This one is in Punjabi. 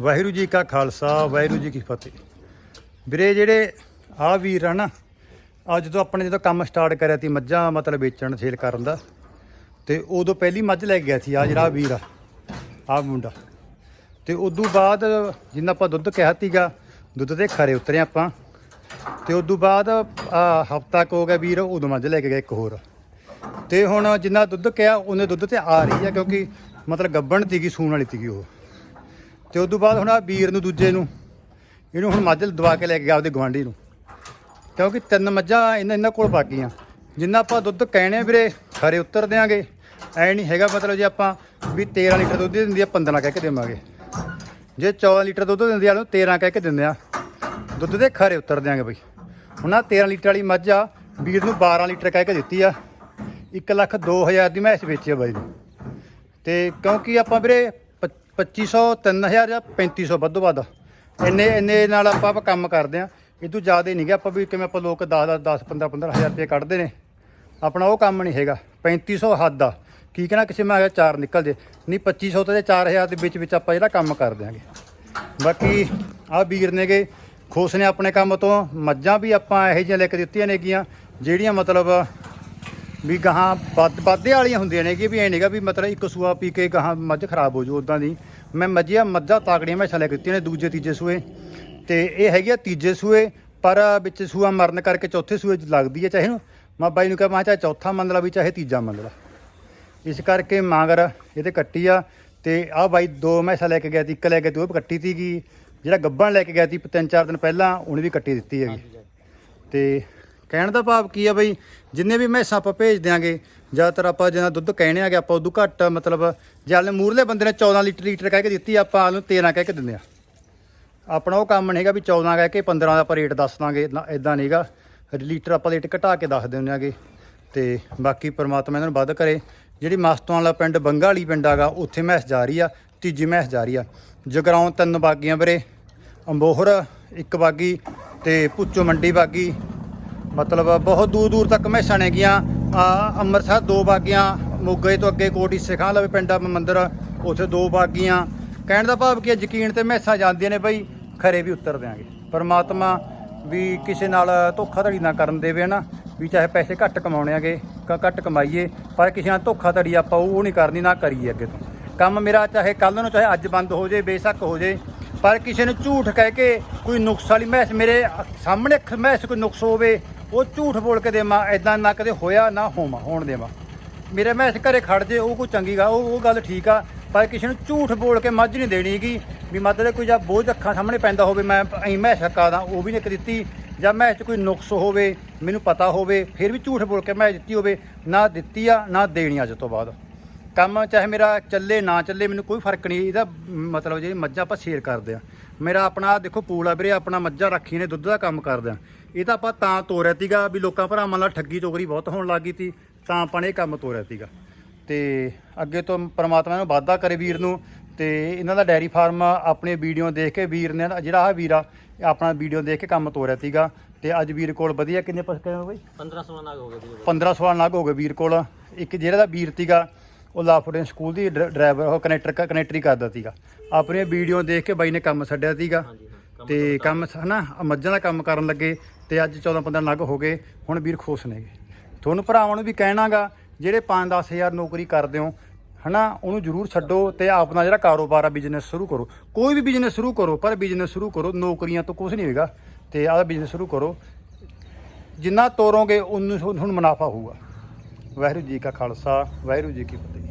ਵਾਹਿਗੁਰੂ ਜੀ ਕਾ ਖਾਲਸਾ, ਵਾਹਿਗੁਰੂ ਜੀ ਕੀ ਫਤਿਹ। ਵੀਰੇ, ਜਿਹੜੇ ਆ ਵੀਰ ਆ ਨਾ, ਅੱਜ ਜਦੋਂ ਆਪਣੇ ਜਦੋਂ ਕੰਮ ਸਟਾਰਟ ਕਰਿਆ ਤੀ ਮੱਝਾਂ ਮਤਲਬ ਵੇਚਣ, ਸੇਲ ਕਰਨ ਦਾ, ਤੇ ਉਦੋਂ ਪਹਿਲੀ ਮੱਝ ਲੈ ਕੇ ਗਿਆ ਸੀ ਆ ਜਿਹੜਾ ਵੀਰ ਆ ਆ ਮੁੰਡਾ। ਤੇ ਉਦੋਂ ਬਾਅਦ ਜਿੰਨਾ ਆਪਾਂ ਦੁੱਧ ਕਿਹਾ ਤੀਗਾ ਦੁੱਧ ਤੇ ਖਰੇ ਉਤਰੇ ਆਪਾਂ, ਤੇ ਉਦੋਂ ਬਾਅਦ ਹਫਤਾ ਕੁ ਹੋ ਗਿਆ ਵੀਰ, ਉਦੋਂ ਮੱਝ ਲੈ ਕੇ ਗਿਆ ਇੱਕ ਹੋਰ। ਤੇ ਹੁਣ ਜਿੰਨਾ ਦੁੱਧ ਕਿਹਾ, ਉਹਨੇ ਦੁੱਧ ਤੇ ਆ ਰਹੀ ਆ, ਕਿਉਂਕਿ ਮਤਲਬ ਗੱਬਣ ਤੀਗੀ ਸੂਣ ਵਾਲੀ ਤੀਗੀ ਉਹ। ਤੇ ਤੋਂ ਬਾਅਦ ਹੁਣ ਆ ਵੀਰ ਨੂੰ ਦੂਜੇ ਨੂੰ, ਇਹਨੂੰ ਹੁਣ ਮੱਝ ਦਵਾ ਕੇ ਲੈ ਕੇ ਗਿਆ ਆਪਦੇ ਗਵਾਂਢੀ ਨੂੰ। ਕਿਉਂਕਿ ਤਿੰਨ ਮੱਝਾਂ ਇਹਨਾਂ ਇਹਨਾਂ ਕੋਲ ਬਾਕੀਆਂ। ਜਿੰਨਾ ਆਪਾਂ ਦੁੱਧ ਕਹਿਣੇ ਵੀਰੇ ਖਰੇ ਉਤਰ ਦਿਆਂਗੇ। ਐ ਨਹੀਂ ਹੈਗਾ ਮਤਲਬ ਜੇ ਆਪਾਂ ਵੀ 13 ਲੀਟਰ ਦੁੱਧ ਦਿੰਦੀ ਆ 15 ਕਹਿ ਕੇ ਦੇਵਾਂਗੇ। ਜੇ 14 ਲੀਟਰ ਦੁੱਧ ਦਿੰਦੀ ਆ, ਉਹਨੂੰ 13 ਕਹਿ ਕੇ ਦਿੰਦੇ ਆ। ਦੁੱਧ ਦੇ ਖਰੇ ਉਤਰ ਦਿਆਂਗੇ ਬਈ। ਹੁਣ ਆਹ 13 ਲੀਟਰ ਵਾਲੀ ਮੱਝ ਆ, ਵੀਰ ਨੂੰ 12 ਲੀਟਰ ਕਹਿ ਕੇ ਦਿੱਤੀ ਆ। 1 ਲੱਖ 2000 ਦੀ ਮੈਂ ਇਸ ਵੇਚੀ ਆ ਬਾਈ ਨੂੰ। ਤੇ ਕਿਉਂਕਿ ਆਪਾਂ ਵੀਰੇ 2500 3000 ਜਾਂ 3500 ਵੱਧੋ ਵੱਧ। ਇੰਨੇ ਇੰਨੇ ਨਾਲ ਆਪਾਂ ਕੰਮ ਕਰਦੇ ਆ ਇਹ ਤੋਂ ਜ਼ਿਆਦਾ ਨਹੀਂ ਗਾ। ਆਪਾਂ ਵੀ ਕਿਵੇਂ ਆਪਾਂ ਲੋਕ 10 10 10 15 15000 ਰੁਪਏ ਕੱਢਦੇ ਨੇ। ਆਪਣਾ ਉਹ ਕੰਮ ਨਹੀਂ ਹੈਗਾ। 3500 ਹੱਦ ਆ। ਕੀ ਕਹਿਣਾ, ਕਿਸੇ ਮੈਂ ਆ ਚਾਰ ਨਿਕਲ ਜੇ। ਨਹੀਂ 2500 ਤੇ 4000 ਦੇ ਵਿੱਚ ਵਿੱਚ ਆਪਾਂ ਜਿਹੜਾ ਕੰਮ ਕਰ ਦਿਆਂਗੇ। ਬਾਕੀ ਆ ਵੀਰ ਨੇਗੇ, ਖੁਸ਼ ਨੇ ਆਪਣੇ ਕੰਮ ਤੋਂ। ਮੱਝਾਂ ਵੀ ਆਪਾਂ ਇਹੋ ਜਿਹੀਆਂ ਲੈ ਕੇ ਦਿੱਤੀਆਂ ਨੇਗੀਆਂ, ਜਿਹੜੀਆਂ ਮਤਲਬ ਵੀ ਗਾਹਾਂ ਵੱਧ ਵਾਧੇ ਵਾਲੀਆਂ ਹੁੰਦੀਆਂ ਨੇ ਕਿ ਵੀ ਐ ਨਹੀਂਗਾ ਵੀ ਮਤਲਬ ਇੱਕ ਸੂਆ ਪੀ ਕੇ ਗਾਹਾਂ ਮੱਝ ਖਰਾਬ ਹੋ ਜੂ ਉਦਾਂ ਦੀ। ਮੈਂ ਮੱਝੀਆਂ ਮੱਝਾਂ ਤਾਕੜੀਆਂ ਮੈਂ ਲੈ ਕੇ ਦਿੱਤੀਆਂ ਨੇ ਦੂਜੇ ਤੀਜੇ ਸੂਏ। ਤੇ ਇਹ ਹੈਗੀ ਆ ਤੀਜੇ ਸੂਏ ਪਰ ਵਿੱਚ ਸੂਆ ਮਰਨ ਕਰਕੇ ਚੌਥੇ ਸੂਏ 'ਚ ਲੱਗਦੀ ਹੈ ਚਾਹੇ ਨੂੰ ਮੈਂ ਬਾਈ ਨੂੰ ਕਿਹਾ ਮੈਂ ਚਾਹੇ ਚੌਥਾ ਮੰਨ ਲਾ ਵੀ ਚਾਹੇ ਤੀਜਾ ਮੰਨ ਲਾ। ਇਸ ਕਰਕੇ ਮਾਂਗਰ ਇਹਦੇ ਕੱਟੀ ਆ। ਤੇ ਆਹ ਬਾਈ ਦੋ ਮੈਸਾਂ ਲੈ ਕੇ ਗਿਆ ਸੀ ਇੱਕ ਲੈ ਕੇ ਤੇ ਕੱਟੀ ਸੀਗੀ ਜਿਹੜਾ ਗੱਬਣ ਲੈ ਕੇ ਗਿਆ ਸੀ ਤਿੰਨ ਚਾਰ ਦਿਨ ਪਹਿਲਾਂ ਉਹਨੇ ਵੀ ਕੱਟੀ ਦਿੱਤੀ ਹੈਗੀ। ਤੇ ਕਹਿਣ ਦਾ ਭਾਵ ਕੀ ਆ ਬਈ? ਜਿੰਨੇ ਵੀ ਮੈਸਾਂ ਆਪਾਂ ਭੇਜ ਦਿਆਂਗੇ, ਜ਼ਿਆਦਾਤਰ ਆਪਾਂ ਜਿਹਨਾਂ ਦੁੱਧ ਕਹਿਣੇ ਆਗੇ, ਆਪਾਂ ਉਦੋਂ ਘੱਟ ਮਤਲਬ ਜਲ ਮੂਰਲੇ ਬੰਦੇ ਨੇ 14 ਲੀਟਰ ਲੀਟਰ ਕਹਿ ਕੇ ਦਿੱਤੀ, ਆਪਾਂ ਉਹਨੂੰ 13 ਕਹਿ ਕੇ ਦਿੰਦੇ ਆ। ਆਪਣਾ ਉਹ ਕੰਮ ਨਹੀਂ ਹੈਗਾ ਵੀ 14 ਕਹਿ ਕੇ 15 ਦਾ ਆਪਾਂ ਰੇਟ ਦੱਸ ਦਾਂਗੇ, ਨਾ ਇਦਾਂ ਨਹੀਂਗਾ। ਲੀਟਰ ਆਪਾਂ ਰੇਟ ਘਟਾ ਕੇ ਦੱਸ ਦਿੰਦੇ ਆਗੇ। ਤੇ ਬਾਕੀ ਪਰਮਾਤਮਾ ਇਹਨਾਂ ਨੂੰ ਵੱਧ ਕਰੇ। ਜਿਹੜੀ ਮਸਤੋਂ ਵਾਲਾ ਪਿੰਡ ਬੰਗਾ ਵਾਲੀ ਪਿੰਡ ਆਗਾ, ਉੱਥੇ ਮੈਸ ਜਾ ਰਹੀ ਆ, ਤੀਜੀ ਮੈਸ ਜਾ ਰਹੀ ਆ। ਜਗਰਾਉਂ ਤਿੰਨ ਬਾਗੀਆਂ ਵੀਰੇ, ਅੰਬੋਹਰ ਇੱਕ ਬਾਗੀ ਤੇ ਪੁੱਚੋ ਮੰਡੀ ਬਾਗੀ। ਮਤਲਬ ਬਹੁਤ ਦੂਰ ਦੂਰ ਤੱਕ ਮੈਸਾਂ ਨੇਗੀਆਂ ਅੰਮ੍ਰਿਤਸਰ ਦੋ ਬਾਗੀਆਂ, ਮੋਗੇ ਤੋਂ ਅੱਗੇ ਕੋਟੀ ਸਿਖਾਂ ਲਵੇ ਪਿੰਡ ਆ ਮੰਦਿਰ, ਉੱਥੇ ਦੋ ਬਾਗੀਆਂ। ਕਹਿਣ ਦਾ ਭਾਵ ਕਿ ਯਕੀਨ ਤੇ ਮੈਸਾਂ ਜਾਂਦੀਆਂ ਨੇ ਬਈ, ਖਰੇ ਵੀ ਉਤਰ ਦਿਆਂਗੇ। ਪਰਮਾਤਮਾ ਵੀ ਕਿਸੇ ਨਾਲ ਧੋਖਾਧੜੀ ਨਾ ਕਰਨ ਦੇਵੇ ਨਾ ਵੀ ਚਾਹੇ ਪੈਸੇ ਘੱਟ ਕਮਾਉਣੇ ਆਗੇ ਘੱਟ ਕਮਾਈਏ, ਪਰ ਕਿਸੇ ਨਾਲ ਧੋਖਾਧੜੀ ਆਪਾਂ ਉਹ ਨਹੀਂ ਕਰਨੀ, ਨਾ ਕਰੀਏ ਅੱਗੇ ਤੋਂ। ਕੰਮ ਮੇਰਾ ਚਾਹੇ ਕੱਲ ਨੂੰ ਚਾਹੇ ਅੱਜ ਬੰਦ ਹੋ ਜੇ, ਬੇਸ਼ੱਕ ਹੋ ਜੇ, ਪਰ ਕਿਸੇ ਨੂੰ ਝੂਠ ਕਹਿ ਕੇ ਕੋਈ ਨੁਕਸ ਵਾਲੀ ਮਹਿਸ ਮੇਰੇ ਸਾਹਮਣੇ ਮਹਿਸ ਮੈਸ ਕੋਈ ਨੁਕਸ ਹੋਵੇ ਉਹ ਝੂਠ ਬੋਲ ਕੇ ਦੇਵਾਂ ਐਦਾਂ ਨਾ ਕਦੇ ਹੋਇਆ ਨਾ ਹੋਵਾਂ, ਹੋਣ ਦੇਵਾਂ। ਮੇਰੇ ਇਸ ਘਰੇ ਖੜ ਜੇ, ਉਹ ਕੋਈ ਚੰਗੀ ਗਾ ਉਹ ਉਹ ਗੱਲ ਠੀਕ ਆ, ਪਰ ਕਿਸੇ ਨੂੰ ਝੂਠ ਬੋਲ ਕੇ ਮੱਝ ਨਹੀਂ ਦੇਣੀਗੀ ਵੀ ਮਤਲਬ ਕੋਈ ਜਾਂ ਬੋਝ ਅੱਖਾਂ ਸਾਹਮਣੇ ਪੈਂਦਾ ਹੋਵੇ, ਮੈਂ ਐਂ ਮੈਂ ਹੱਕਾ ਦਾ, ਉਹ ਵੀ ਨਹੀਂ ਦਿੱਤੀ। ਜਾਂ ਮੈਸ 'ਚ ਕੋਈ ਨੁਕਸ ਹੋਵੇ, ਮੈਨੂੰ ਪਤਾ ਹੋਵੇ, ਫਿਰ ਵੀ ਝੂਠ ਬੋਲ ਕੇ ਮੈਂ ਦਿੱਤੀ ਹੋਵੇ, ਨਾ ਦਿੱਤੀ ਆ, ਨਾ ਦੇਣੀ ਅੱਜ ਤੋਂ ਬਾਅਦ। ਕੰਮ ਚਾਹੇ ਮੇਰਾ ਚੱਲੇ ਨਾ ਚੱਲੇ ਮੈਨੂੰ ਕੋਈ ਫ਼ਰਕ ਨਹੀਂ ਇਹਦਾ ਮਤਲਬ ਜਿਹੜੀ ਮੱਝਾਂ ਆਪਾਂ ਸ਼ੇਅਰ ਕਰਦੇ ਆ। ਮੇਰਾ ਆਪਣਾ ਦੇਖੋ ਪੂਲ ਆ ਵੀਰੇ ਆਪਣਾ ਮੱਝਾਂ ਰੱਖੀ ਨੇ ਦੁੱਧ ਦਾ ਕੰਮ ਕਰਦੇ ਆ। ਇਹ ਤਾਂ ਆਪਾਂ ਤਾਂ ਤੋਰਿਆ ਤੀਗਾ ਵੀ ਲੋਕਾਂ ਭਰਾਵਾਂ ਨਾਲ ਠੱਗੀ ਚੋਗਰੀ ਬਹੁਤ ਹੋਣ ਲੱਗੀ ਤੀ ਤਾਂ ਆਪਾਂ ਨੇ ਇਹ ਕੰਮ ਤੋਰਿਆ ਤੀਗਾ ਤੇ ਅੱਗੇ ਤੋਂ ਪ੍ਰਮਾਤਮਾ ਨੂੰ ਵਾਅਦਾ ਕਰੇ ਵੀਰ ਨੂੰ ਤੇ ਇਹਨਾਂ ਦਾ ਡੈਰੀ ਫਾਰਮ ਆਪਣੀ ਵੀਡੀਓ ਦੇਖ ਕੇ ਵੀਰ ਨੇ ਜਿਹੜਾ ਆ ਵੀਰ ਆਪਣਾ ਵੀਡੀਓ ਦੇਖ ਕੇ ਕੰਮ ਤੋਰਿਆ ਤੀਗਾ ਤੇ ਅੱਜ ਵੀਰ ਕੋਲ ਵਧੀਆ ਕਿੰਨੇ ਪਸਕੇ ਹੋ ਬਈ? 15 16 ਨਾਗ ਹੋ ਗਏ ਵੀਰੇ 15 16 ਲੱਗ ਹੋ ਗਏ ਵੀਰ ਕੋਲ। ਇੱਕ ਜਿਹੜਾ ਦਾ ਵੀਰ ਤੀਗਾ ਉਹ ਲਾਫੋਰਡਨ ਸਕੂਲ ਦੀ ਡਰ- ਡਰਾਈਵਰ ਉਹ ਕਨੈਕਟਰ ਕਨੈਕਟਰੀ ਕਰਦਾ ਸੀਗਾ। ਆਪਣੀ ਵੀਡੀਓ ਦੇਖ ਕੇ ਬਾਈ ਨੇ ਕੰਮ ਛੱਡਿਆ ਸੀਗਾ। ਤੇ ਕੰਮ ਹਨਾ ਮੱਝਾਂ ਦਾ ਕੰਮ ਕਰਨ ਲੱਗੇ ਤੇ ਅੱਜ 14 15 ਲੱਗ ਹੋ ਗਏ। ਹੁਣ ਵੀਰ ਖੁਸ਼ ਨੇਗੇ ਤੁਹਾਨੂੰ ਭਰਾਵਾਂ ਨੂੰ ਵੀ ਕਹਿਣਾਗਾ ਜਿਹੜੇ 5 ਹਜ਼ਾਰ ਨੌਕਰੀ ਕਰਦੇ ਹੋ ਹਨਾ ਉਹਨੂੰ ਜ਼ਰੂਰ ਛੱਡੋ ਤੇ ਆਪਣਾ ਜਿਹੜਾ ਕਾਰੋਬਾਰ ਆ ਬਿਜ਼ਨਸ ਸ਼ੁਰੂ ਕਰੋ। ਕੋਈ ਵੀ ਬਿਜ਼ਨਸ ਸ਼ੁਰੂ ਕਰੋ ਪਰ ਬਿਜ਼ਨਸ ਸ਼ੁਰੂ ਕਰੋ ਨੌਕਰੀਆਂ ਤੋਂ ਕੁਝ ਨਹੀਂ ਹੋਏਗਾ। ਤੇ ਆਹ ਬਿਜ਼ਨਸ ਸ਼ੁਰੂ ਕਰੋ। ਜਿੰਨਾ ਤੋਰੋਗੇ ਉਨੂੰ ਤੁਹਾਨੂੰ ਮੁਨਾਫਾ ਹੋਊਗਾ। ਵਾਹਿਗੁਰੂ ਜੀ ਕਾ ਖਾਲਸਾ ਵਾਹਿਗੁਰੂ ਜੀ ਕੀ ਫਤਿਹ।